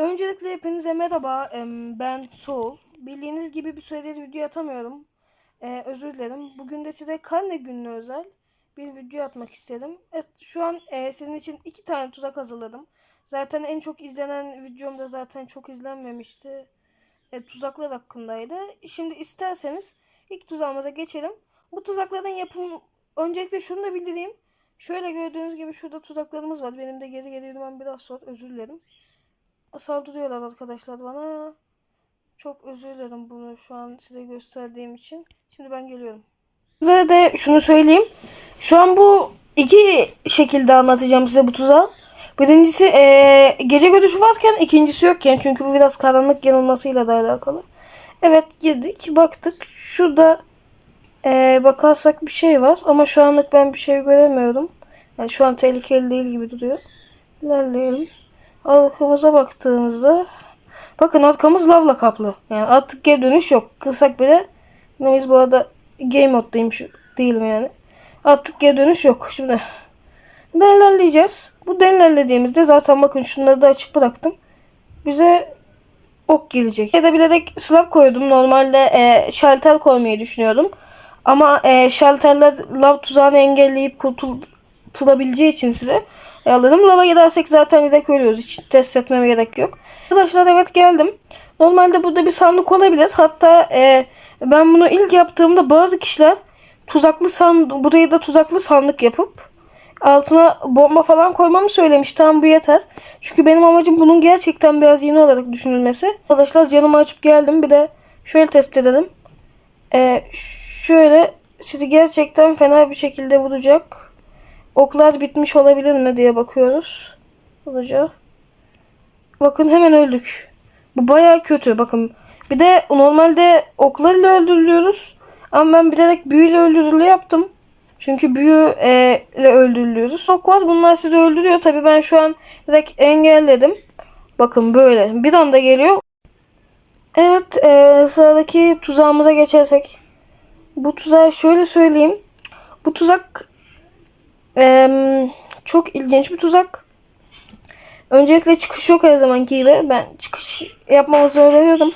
Öncelikle hepinize merhaba. Ben Soul. Bildiğiniz gibi bir süredir video atamıyorum. Ee, özür dilerim. Bugün de size karne gününe özel bir video atmak istedim. Evet, şu an e, sizin için iki tane tuzak hazırladım. Zaten en çok izlenen videom da zaten çok izlenmemişti. E, tuzaklar hakkındaydı. Şimdi isterseniz ilk tuzağımıza geçelim. Bu tuzakların yapımı öncelikle şunu da bildireyim. Şöyle gördüğünüz gibi şurada tuzaklarımız var. Benim de geri geri yürümem biraz zor. Özür dilerim saldırıyorlar arkadaşlar bana. Çok özür dilerim bunu şu an size gösterdiğim için. Şimdi ben geliyorum. Size de şunu söyleyeyim. Şu an bu iki şekilde anlatacağım size bu tuzağı. Birincisi eee, gece görüşü varken ikincisi yokken çünkü bu biraz karanlık yanılmasıyla da alakalı. Evet girdik baktık. Şurada eee, bakarsak bir şey var ama şu anlık ben bir şey göremiyorum. Yani şu an tehlikeli değil gibi duruyor. İlerleyelim. Arkamıza baktığımızda bakın arkamız lavla kaplı. Yani artık geri dönüş yok. Kırsak bile yine biz bu arada game moddayım şu değilim yani. Artık geri dönüş yok. Şimdi ilerleyeceğiz. Bu ilerlediğimizde zaten bakın şunları da açık bıraktım. Bize ok gelecek. Ya da bilerek slab koydum. Normalde e, şalter koymayı düşünüyordum. Ama e, şalterler lav tuzağını engelleyip kurtulabileceği için size ayarladım. Lava gidersek zaten yedek ölüyoruz. Hiç test etmeme gerek yok. Arkadaşlar evet geldim. Normalde burada bir sandık olabilir. Hatta e, ben bunu ilk yaptığımda bazı kişiler tuzaklı sandık, burayı da tuzaklı sandık yapıp altına bomba falan koymamı söylemiş. Tamam bu yeter. Çünkü benim amacım bunun gerçekten biraz yeni olarak düşünülmesi. Arkadaşlar canımı açıp geldim. Bir de şöyle test edelim. Ee, şöyle sizi gerçekten fena bir şekilde vuracak. Oklar bitmiş olabilir mi diye bakıyoruz. Olacak. Bakın hemen öldük. Bu baya kötü bakın. Bir de normalde oklarla öldürülüyoruz. Ama ben bilerek büyüyle öldürülü yaptım. Çünkü büyü ile öldürülüyoruz. Ok var bunlar sizi öldürüyor. Tabi ben şu an direkt engelledim. Bakın böyle bir anda geliyor. Evet e, sıradaki tuzağımıza geçersek. Bu tuzağı şöyle söyleyeyim. Bu tuzak e, çok ilginç bir tuzak. Öncelikle çıkış yok her zamanki gibi. Ben çıkış yapmamızı öneriyordum.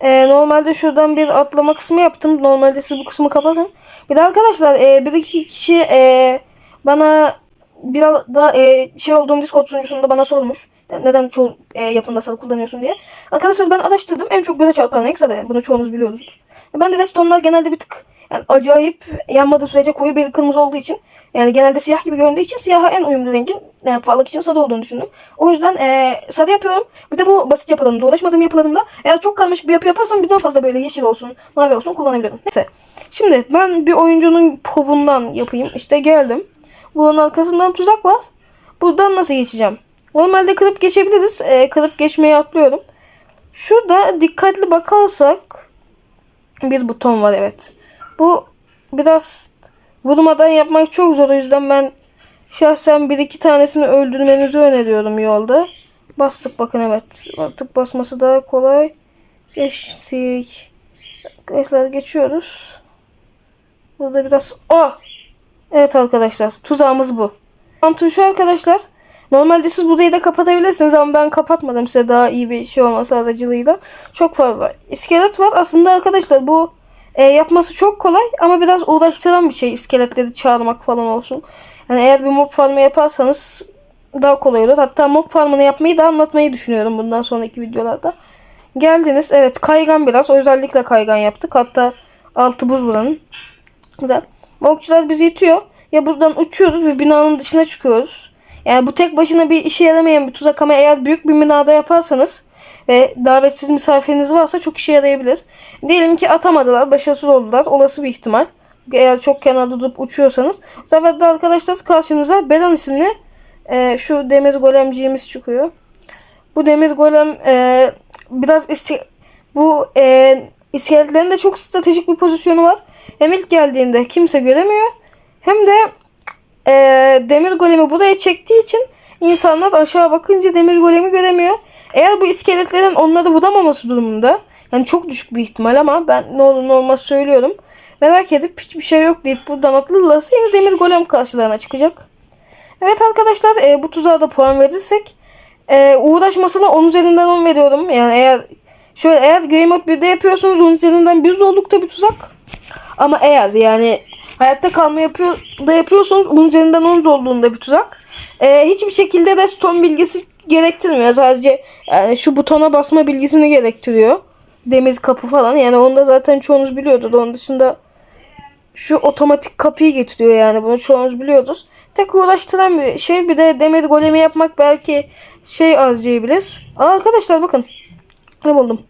Ee, normalde şuradan bir atlama kısmı yaptım. Normalde siz bu kısmı kapatın. Bir de arkadaşlar e, bir iki kişi e, bana biraz da e, şey olduğum Discord sunucusunda bana sormuş. Neden çoğu e, yapımda sarı kullanıyorsun diye. Arkadaşlar ben araştırdım. En çok göze çarpan zaten. Bunu çoğunuz biliyoruzdur. Ben de restonlar genelde bir tık yani acayip yanmadığı sürece koyu bir kırmızı olduğu için yani genelde siyah gibi göründüğü için siyaha en uyumlu rengin yani parlak için sarı olduğunu düşündüm. O yüzden e, sarı yapıyorum. Bir de bu basit yapılarımda, uğraşmadığım yapılarımda eğer çok karmaşık bir yapı yaparsam birden fazla böyle yeşil olsun, mavi olsun kullanabilirim. Neyse. Şimdi ben bir oyuncunun povundan yapayım. İşte geldim. Bunun arkasından tuzak var. Buradan nasıl geçeceğim? Normalde kırıp geçebiliriz. E, kırıp geçmeyi atlıyorum. Şurada dikkatli bakarsak bir buton var evet. Bu biraz vurmadan yapmak çok zor. O yüzden ben şahsen bir iki tanesini öldürmenizi öneriyorum yolda. Bastık bakın evet. Artık basması daha kolay. Geçtik. Arkadaşlar geçiyoruz. Burada biraz... Oh! Evet arkadaşlar tuzağımız bu. Mantığım şu arkadaşlar. Normalde siz burayı da kapatabilirsiniz ama ben kapatmadım size daha iyi bir şey olması aracılığıyla. Çok fazla iskelet var. Aslında arkadaşlar bu e, yapması çok kolay ama biraz uğraştıran bir şey iskeletleri çağırmak falan olsun. Yani eğer bir mob farmı yaparsanız daha kolay olur. Hatta mob farmını yapmayı da anlatmayı düşünüyorum bundan sonraki videolarda. Geldiniz. Evet kaygan biraz. Özellikle kaygan yaptık. Hatta altı buz buranın. Güzel. Mobçular bizi itiyor. Ya buradan uçuyoruz ve binanın dışına çıkıyoruz. Yani bu tek başına bir işe yaramayan bir tuzak ama eğer büyük bir binada yaparsanız ve davetsiz misafiriniz varsa çok işe yarayabilir. Diyelim ki atamadılar, başarısız oldular. Olası bir ihtimal. Eğer çok kenarda durup uçuyorsanız. De arkadaşlar karşınıza Beran isimli e, şu demir golemciğimiz çıkıyor. Bu demir golem e, biraz isti bu e, iskeletlerin de çok stratejik bir pozisyonu var. Hem ilk geldiğinde kimse göremiyor. Hem de e, demir golemi buraya çektiği için insanlar aşağı bakınca demir golemi göremiyor. Eğer bu iskeletlerin onları vuramaması durumunda yani çok düşük bir ihtimal ama ben ne olur ne olmaz söylüyorum. Merak edip hiçbir şey yok deyip buradan atılırlarsa yine demir golem karşılarına çıkacak. Evet arkadaşlar e, bu tuzağa da puan verirsek e, uğraşmasına 10 üzerinden 10 veriyorum. Yani eğer şöyle eğer Game Mode 1'de yapıyorsunuz 10 üzerinden 1 zorlukta bir tuzak. Ama eğer yani hayatta kalma yapıyor da yapıyorsanız 10 üzerinden 10 zorluğunda bir tuzak. E, hiçbir şekilde de stone bilgisi gerektirmiyor. Sadece yani şu butona basma bilgisini gerektiriyor. Demir kapı falan. Yani onu da zaten çoğunuz biliyordur. Onun dışında şu otomatik kapıyı getiriyor yani. Bunu çoğunuz biliyordur. Tek uğraştıran bir şey. Bir de demir golemi yapmak belki şey harcayabilir. Aa, arkadaşlar bakın. Ne buldum?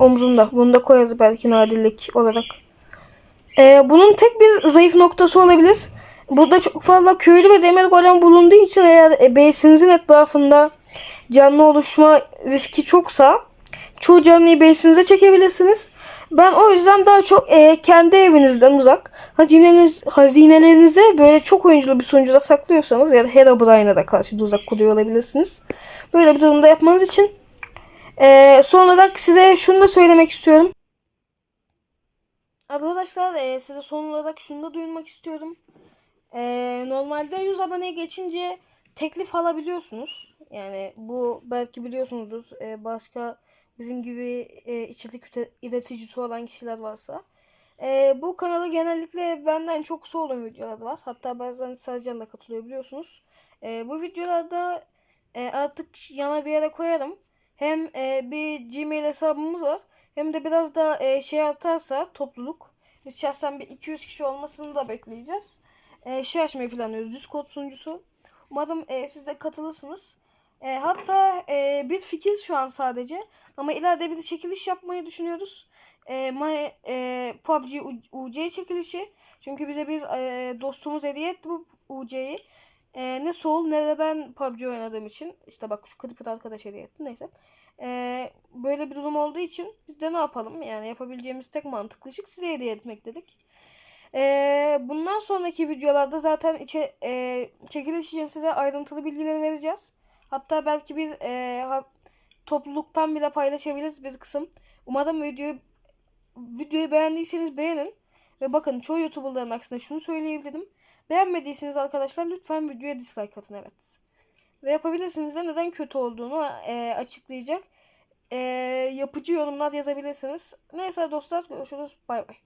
Omzunda. Bunu da koyarız belki nadirlik olarak. Ee, bunun tek bir zayıf noktası olabilir. Burada çok fazla köylü ve demir golem bulunduğu için eğer e, base'inizin etrafında canlı oluşma riski çoksa çoğu canlıyı base'inize çekebilirsiniz. Ben o yüzden daha çok e, kendi evinizden uzak hazineniz, hazinelerinizi böyle çok oyunculu bir sunucuda saklıyorsanız ya da Herobrine'a da karşı uzak kuruyor olabilirsiniz. Böyle bir durumda yapmanız için e, son olarak size şunu da söylemek istiyorum. Arkadaşlar e, size son olarak şunu da duyurmak istiyorum. E, normalde 100 aboneye geçince teklif alabiliyorsunuz. Yani bu belki biliyorsunuzdur. E, başka bizim gibi e, içerik üreticisi olan kişiler varsa. E, bu kanala genellikle benden çok olan videolar var. Hatta bazen Sercan da katılıyor biliyorsunuz. E, bu videolarda e, artık yana bir yere koyarım. Hem e, bir Gmail hesabımız var. Hem de biraz da e, şey artarsa topluluk. Biz şahsen bir 200 kişi olmasını da bekleyeceğiz. E, şey açmayı planlıyoruz. Discord sunucusu. Umarım e, siz de katılırsınız. E, hatta e, bir fikir şu an sadece. Ama ileride bir çekiliş yapmayı düşünüyoruz. E, my, e, PUBG UC çekilişi. Çünkü bize bir e, dostumuz hediye etti bu UC'yi. E, ne Sol ne de ben PUBG oynadığım için. işte bak şu Creeper arkadaş hediye etti. Neyse. E, böyle bir durum olduğu için biz de ne yapalım? Yani yapabileceğimiz tek mantıklı şey size hediye etmek dedik. E, bundan sonraki videolarda zaten içe, e, çekiliş için size ayrıntılı bilgileri vereceğiz. Hatta belki biz e, ha- topluluktan bile paylaşabiliriz bir kısım. Umarım videoyu videoyu beğendiyseniz beğenin. Ve bakın çoğu YouTuber'ların aksine şunu söyleyebilirim. Beğenmediyseniz arkadaşlar lütfen videoya dislike atın evet. Ve yapabilirsiniz de neden kötü olduğunu e, açıklayacak e, yapıcı yorumlar yazabilirsiniz. Neyse dostlar görüşürüz. Bay bay.